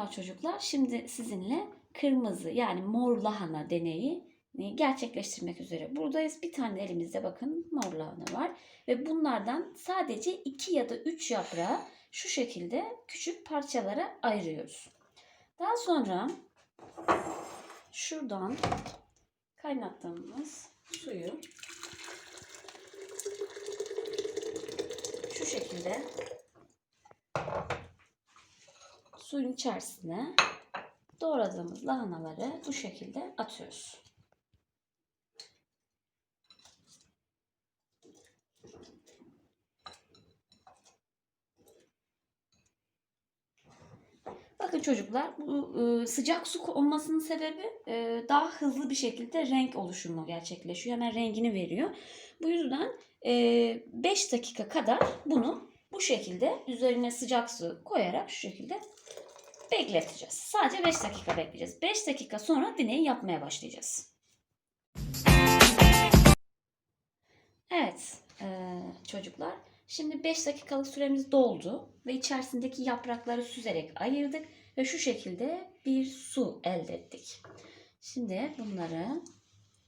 Merhaba çocuklar. Şimdi sizinle kırmızı yani mor lahana deneyi e, gerçekleştirmek üzere buradayız. Bir tane elimizde bakın mor lahana var. Ve bunlardan sadece 2 ya da 3 yaprağı şu şekilde küçük parçalara ayırıyoruz. Daha sonra şuradan kaynattığımız suyu şu şekilde suyun içerisine doğradığımız lahanaları bu şekilde atıyoruz. Bakın çocuklar bu e, sıcak su olmasının sebebi e, daha hızlı bir şekilde renk oluşumu gerçekleşiyor. Hemen rengini veriyor. Bu yüzden 5 dakika kadar bunu bu şekilde üzerine sıcak su koyarak şu şekilde bekleteceğiz. Sadece 5 dakika bekleyeceğiz. 5 dakika sonra deneyi yapmaya başlayacağız. Evet e, çocuklar. Şimdi 5 dakikalık süremiz doldu ve içerisindeki yaprakları süzerek ayırdık ve şu şekilde bir su elde ettik. Şimdi bunları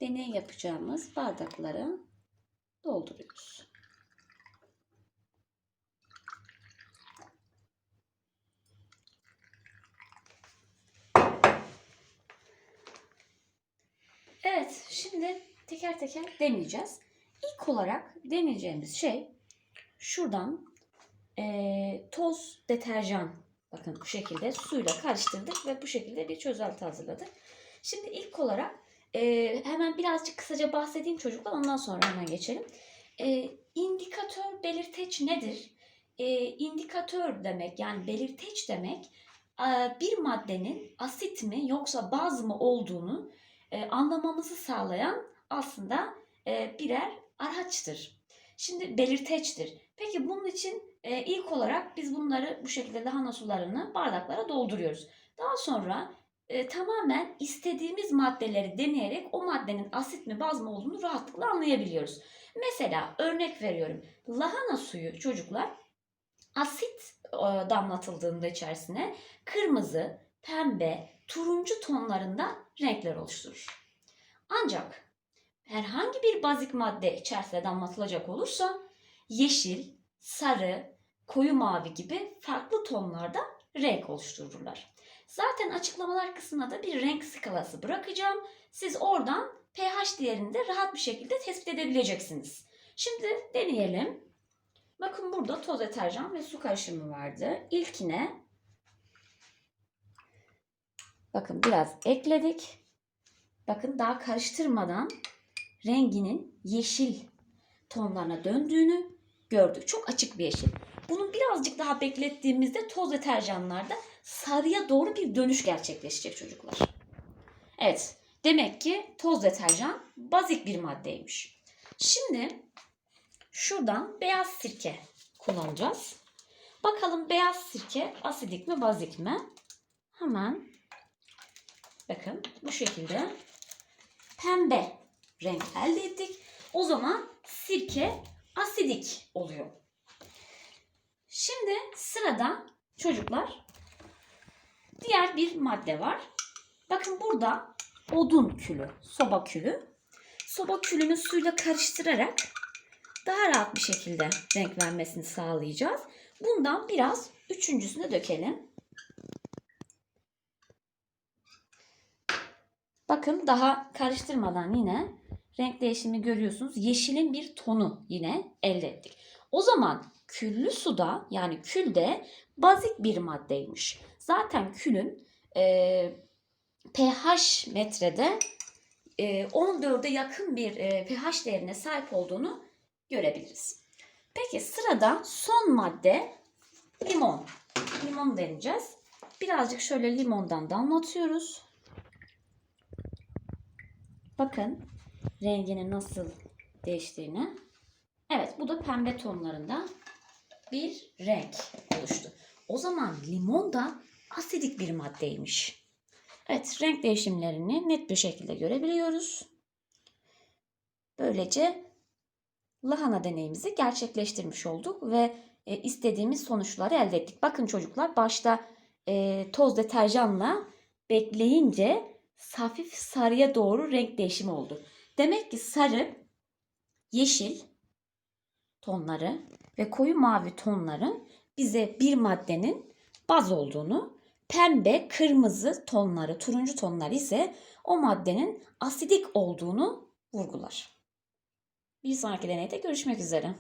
deney yapacağımız bardaklara dolduruyoruz. Şimdi teker teker deneyeceğiz. İlk olarak deneyeceğimiz şey şuradan eee, toz deterjan bakın bu şekilde suyla karıştırdık ve bu şekilde bir çözelti hazırladık. Şimdi ilk olarak eee, hemen birazcık kısaca bahsedeyim çocuklar ondan sonra hemen geçelim. Eee indikatör belirteç nedir? Eee indikatör demek yani belirteç demek eee, bir maddenin asit mi yoksa baz mı olduğunu e, anlamamızı sağlayan aslında e, birer araçtır. Şimdi belirteçtir. Peki bunun için e, ilk olarak biz bunları bu şekilde lahana sularını bardaklara dolduruyoruz. Daha sonra e, tamamen istediğimiz maddeleri deneyerek o maddenin asit mi baz mı olduğunu rahatlıkla anlayabiliyoruz. Mesela örnek veriyorum. Lahana suyu çocuklar asit e, damlatıldığında içerisine kırmızı, pembe, turuncu tonlarında renkler oluşturur. Ancak herhangi bir bazik madde içerisine damlatılacak olursa yeşil, sarı, koyu mavi gibi farklı tonlarda renk oluştururlar. Zaten açıklamalar kısmına da bir renk skalası bırakacağım. Siz oradan pH değerini de rahat bir şekilde tespit edebileceksiniz. Şimdi deneyelim. Bakın burada toz deterjan ve su karışımı vardı. İlkine Bakın biraz ekledik. Bakın daha karıştırmadan renginin yeşil tonlarına döndüğünü gördük. Çok açık bir yeşil. Bunu birazcık daha beklettiğimizde toz deterjanlarda sarıya doğru bir dönüş gerçekleşecek çocuklar. Evet. Demek ki toz deterjan bazik bir maddeymiş. Şimdi şuradan beyaz sirke kullanacağız. Bakalım beyaz sirke asidik mi bazik mi? Hemen Bakın bu şekilde pembe renk elde ettik. O zaman sirke asidik oluyor. Şimdi sırada çocuklar diğer bir madde var. Bakın burada odun külü, soba külü. Soba külünü suyla karıştırarak daha rahat bir şekilde renk vermesini sağlayacağız. Bundan biraz üçüncüsüne dökelim. Bakın daha karıştırmadan yine renk değişimi görüyorsunuz. Yeşilin bir tonu yine elde ettik. O zaman küllü suda yani külde bazik bir maddeymiş. Zaten külün e, pH metrede e, 14'e yakın bir e, pH değerine sahip olduğunu görebiliriz. Peki sırada son madde limon. Limon deneyeceğiz. Birazcık şöyle limondan damlatıyoruz. Bakın renginin nasıl değiştiğini. Evet bu da pembe tonlarında bir renk oluştu. O zaman limon da asidik bir maddeymiş. Evet renk değişimlerini net bir şekilde görebiliyoruz. Böylece lahana deneyimizi gerçekleştirmiş olduk ve e, istediğimiz sonuçları elde ettik. Bakın çocuklar başta e, toz deterjanla bekleyince hafif sarıya doğru renk değişimi oldu. Demek ki sarı, yeşil tonları ve koyu mavi tonların bize bir maddenin baz olduğunu, pembe, kırmızı tonları, turuncu tonlar ise o maddenin asidik olduğunu vurgular. Bir sonraki deneyde görüşmek üzere.